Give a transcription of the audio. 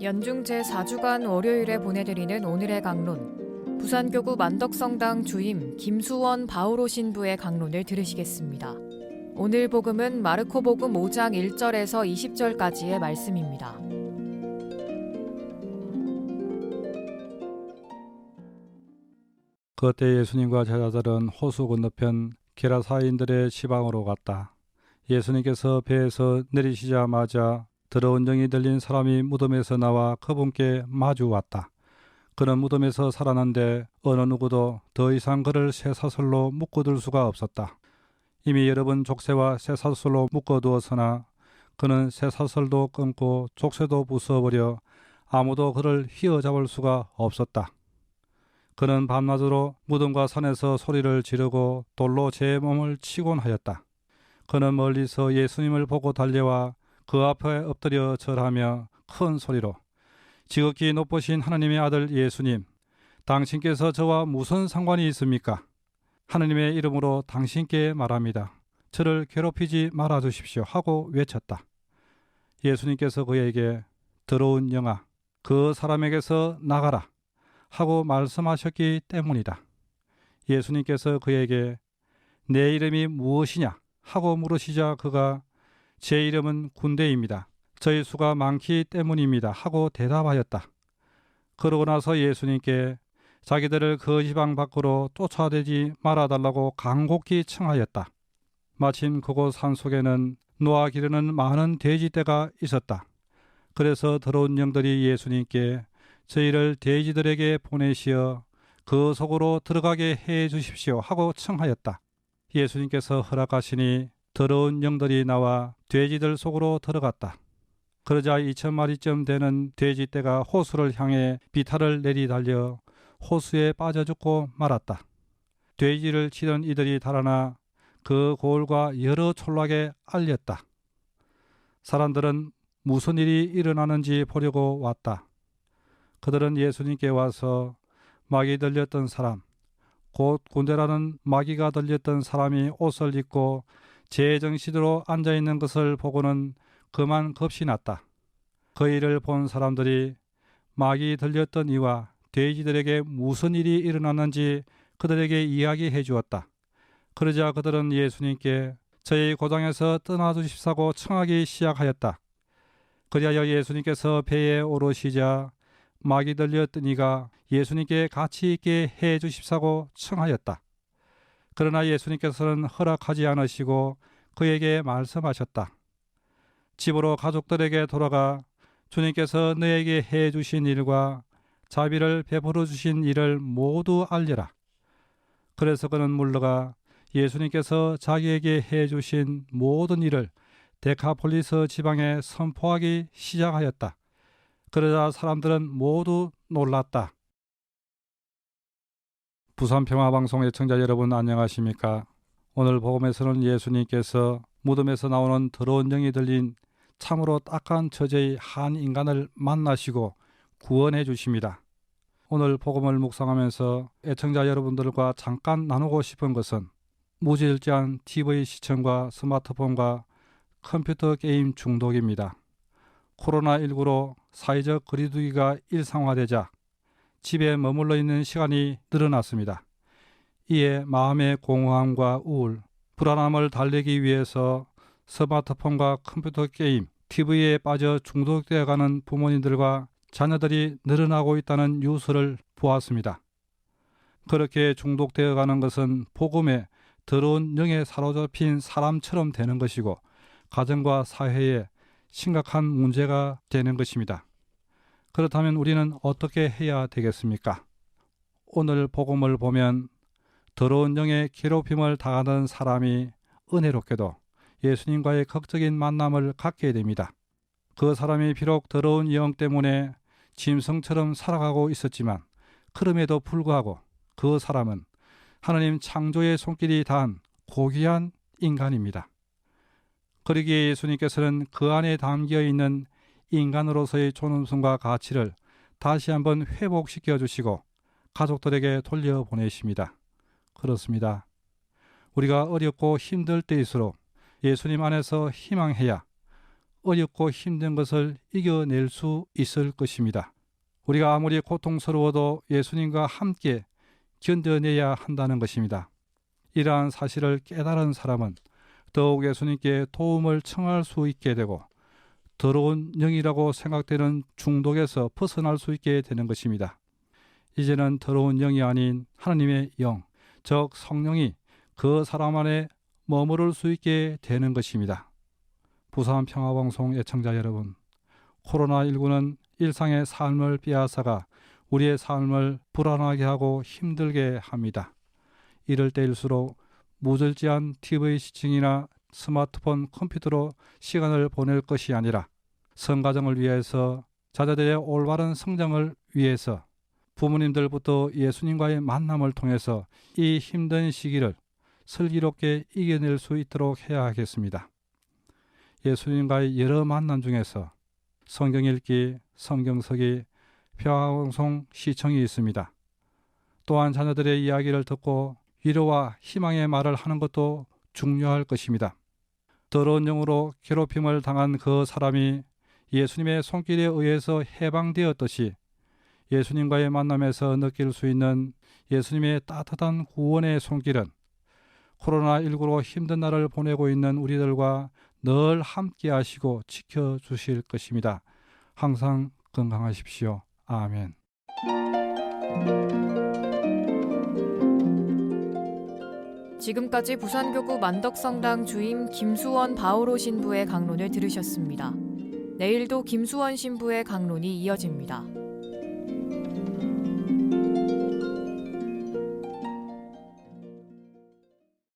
연중 제4주간 월요일에 보내드리는 오늘의 강론. 부산교구 만덕성당 주임 김수원 바오로 신부의 강론을 들으시겠습니다. 오늘 복음은 마르코 복음 5장 1절에서 20절까지의 말씀입니다. 그때 예수님과 제자들은 호수 건너편 게라사인들의 시방으로 갔다. 예수님께서 배에서 내리시자마자 더러운 영이 들린 사람이 무덤에서 나와 그분께 마주 왔다. 그는 무덤에서 살았는데 어느 누구도 더 이상 그를 쇠사슬로 묶어둘 수가 없었다. 이미 여러 번 족쇄와 쇠사슬로 묶어두었으나 그는 쇠사슬도 끊고 족쇄도 부숴버려 아무도 그를 휘어잡을 수가 없었다. 그는 밤낮으로 무덤과 산에서 소리를 지르고 돌로 제 몸을 치곤 하였다. 그는 멀리서 예수님을 보고 달려와 그 앞에 엎드려 절하며 큰 소리로 지극히 높으신 하나님의 아들 예수님, 당신께서 저와 무슨 상관이 있습니까? 하나님의 이름으로 당신께 말합니다. 저를 괴롭히지 말아 주십시오 하고 외쳤다. 예수님께서 그에게 더러운 영아, 그 사람에게서 나가라 하고 말씀하셨기 때문이다. 예수님께서 그에게 내 이름이 무엇이냐 하고 물으시자 그가 제 이름은 군대입니다. 저희 수가 많기 때문입니다. 하고 대답하였다. 그러고 나서 예수님께 자기들을 그 지방 밖으로 쫓아내지 말아달라고 간곡히 청하였다. 마침 그곳 산속에는 노아 기르는 많은 돼지떼가 있었다. 그래서 더러운 영들이 예수님께 저희를 돼지들에게 보내시어 그 속으로 들어가게 해 주십시오 하고 청하였다. 예수님께서 허락하시니 더러운 영들이 나와 돼지들 속으로 들어갔다. 그러자 2천 마리쯤 되는 돼지 떼가 호수를 향해 비탈을 내리달려 호수에 빠져 죽고 말았다. 돼지를 치던 이들이 달아나 그 고을과 여러 촌락에 알렸다. 사람들은 무슨 일이 일어나는지 보려고 왔다. 그들은 예수님께 와서 마귀 들렸던 사람, 곧 군대라는 마귀가 들렸던 사람이 옷을 입고 제정신으로 앉아 있는 것을 보고는 그만 겁이 났다. 그 일을 본 사람들이 마귀 들렸던 이와 돼지들에게 무슨 일이 일어났는지 그들에게 이야기해 주었다. 그러자 그들은 예수님께 저희 고장에서 떠나 주십사고 청하기 시작하였다. 그리하여 예수님께서 배에 오르시자 마귀 들렸던 이가 예수님께 같이 있게 해 주십사고 청하였다. 그러나 예수님께서는 허락하지 않으시고 그에게 말씀하셨다. 집으로 가족들에게 돌아가 주님께서 너에게 해 주신 일과 자비를 베풀어 주신 일을 모두 알려라. 그래서 그는 물러가 예수님께서 자기에게 해 주신 모든 일을 데카폴리스 지방에 선포하기 시작하였다. 그러자 사람들은 모두 놀랐다. 부산평화방송 애청자 여러분 안녕하십니까? 오늘 복음에서는 예수님께서 무덤에서 나오는 더러운 영이 들린 참으로 딱한 처제의 한 인간을 만나시고 구원해 주십니다. 오늘 복음을 묵상하면서 애청자 여러분들과 잠깐 나누고 싶은 것은 무질지한 TV 시청과 스마트폰과 컴퓨터 게임 중독입니다. 코로나19로 사회적 거리두기가 일상화되자 집에 머물러 있는 시간이 늘어났습니다. 이에 마음의 공허함과 우울, 불안함을 달래기 위해서 스마트폰과 컴퓨터 게임, TV에 빠져 중독되어 가는 부모님들과 자녀들이 늘어나고 있다는 뉴스를 보았습니다. 그렇게 중독되어 가는 것은 복음에 더러운 영에 사로잡힌 사람처럼 되는 것이고 가정과 사회에 심각한 문제가 되는 것입니다. 그렇다면 우리는 어떻게 해야 되겠습니까? 오늘 복음을 보면 더러운 영의 괴롭힘을 당하는 사람이 은혜롭게도 예수님과의 극적인 만남을 갖게 됩니다. 그 사람이 비록 더러운 영 때문에 짐승처럼 살아가고 있었지만 그럼에도 불구하고 그 사람은 하나님 창조의 손길이 닿은 고귀한 인간입니다. 그러기에 예수님께서는 그 안에 담겨 있는 인간으로서의 존엄성과 가치를 다시 한번 회복시켜 주시고 가족들에게 돌려보내십니다. 그렇습니다. 우리가 어렵고 힘들 때일수록 예수님 안에서 희망해야 어렵고 힘든 것을 이겨낼 수 있을 것입니다. 우리가 아무리 고통스러워도 예수님과 함께 견뎌내야 한다는 것입니다. 이러한 사실을 깨달은 사람은 더욱 예수님께 도움을 청할 수 있게 되고 더러운 영이라고 생각되는 중독에서 벗어날 수 있게 되는 것입니다. 이제는 더러운 영이 아닌 하나님의 영, 즉 성령이 그 사람 안에 머무를 수 있게 되는 것입니다. 부산 평화방송 애청자 여러분, 코로나19는 일상의 삶을 빼앗아가 우리의 삶을 불안하게 하고 힘들게 합니다. 이럴 때일수록 무절제한 TV 시청이나 스마트폰, 컴퓨터로 시간을 보낼 것이 아니라 성가정을 위해서 자녀들의 올바른 성장을 위해서 부모님들부터 예수님과의 만남을 통해서 이 힘든 시기를 슬기롭게 이겨낼 수 있도록 해야 하겠습니다. 예수님과의 여러 만남 중에서 성경 읽기, 성경서기, 평화방송 시청이 있습니다. 또한 자녀들의 이야기를 듣고 위로와 희망의 말을 하는 것도 중요할 것입니다. 더러운 영으로 괴롭힘을 당한 그 사람이 예수님의 손길에 의해서 해방되었듯이 예수님과의 만남에서 느낄 수 있는 예수님의 따뜻한 구원의 손길은 코로나19로 힘든 날을 보내고 있는 우리들과 늘 함께 하시고 지켜주실 것입니다. 항상 건강하십시오. 아멘. 지금까지 부산교구 만덕성당 주임 김수원 바오로 신부의 강론을 들으셨습니다. 내일도 김수원 신부의 강론이 이어집니다.